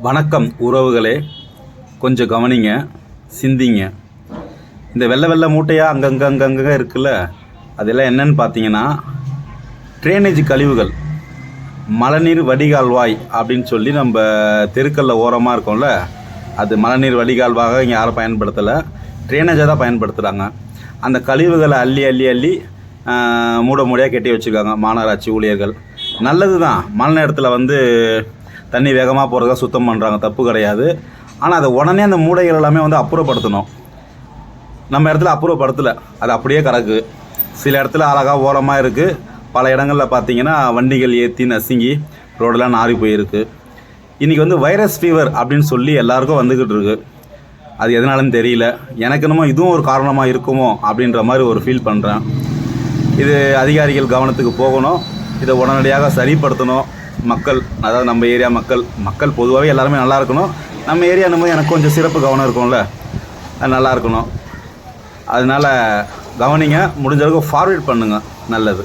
வணக்கம் உறவுகளே. கொஞ்சம் கவனிங்க சிந்திங்க. இந்த வெள்ளை வெள்ளை மூட்டையாக அங்கங்கே அங்கங்கே இருக்குல்ல அதெல்லாம் என்னன்னு பார்த்தீங்கன்னா ட்ரைனேஜ் கழிவுகள் மழைநீர் வடிகால்வாய் அப்படின்னு சொல்லி நம்ம தெருக்கல்ல ஓரமாக இருக்கோம்ல அது மழைநீர் வடிகால்வாக இங்கே யாரும் பயன்படுத்தலை. ட்ரைனேஜாக தான் பயன்படுத்துகிறாங்க அந்த கழிவுகளை அள்ளி அள்ளி அள்ளி மூட மூடையாக கட்டி வச்சுருக்காங்க மாநகராட்சி ஊழியர்கள். நல்லது தான் மழை நேரத்தில் வந்து தண்ணி வேகமாக போகிறதா சுத்தம் பண்ணுறாங்க தப்பு கிடையாது. ஆனால் அதை உடனே அந்த மூடைகள் எல்லாமே வந்து அப்புறப்படுத்தணும். நம்ம இடத்துல அப்புறப்படுத்தலை. அது அப்படியே கிடக்கு. சில இடத்துல அழகாக ஓரமாக இருக்குது பல இடங்களில் பார்த்தீங்கன்னா வண்டிகள் ஏற்றி நசுங்கி ரோடெல்லாம் நாறி போயிருக்கு. இன்றைக்கி வந்து வைரஸ் ஃபீவர் அப்படின்னு சொல்லி எல்லாருக்கும் வந்துக்கிட்டு இருக்கு. அது எதனாலன்னு தெரியல. எனக்கு என்னமோ இதுவும் ஒரு காரணமாக இருக்குமோ அப்படின்ற மாதிரி ஒரு ஃபீல் பண்ணுறேன் இது அதிகாரிகள் கவனத்துக்கு போகணும். இதை உடனடியாக சரிப்படுத்தணும். மக்கள் அதாவது நம்ம ஏரியா மக்கள் மக்கள் பொதுவாகவே எல்லாருமே நல்லா இருக்கணும். நம்ம ஏரியா போது எனக்கு கொஞ்சம் சிறப்பு கவனம் இருக்கும்ல. அது நல்லா இருக்கணும். அதனால் கவனிங்க முடிஞ்ச அளவுக்கு ஃபார்வேர்ட் பண்ணுங்கள் நல்லது.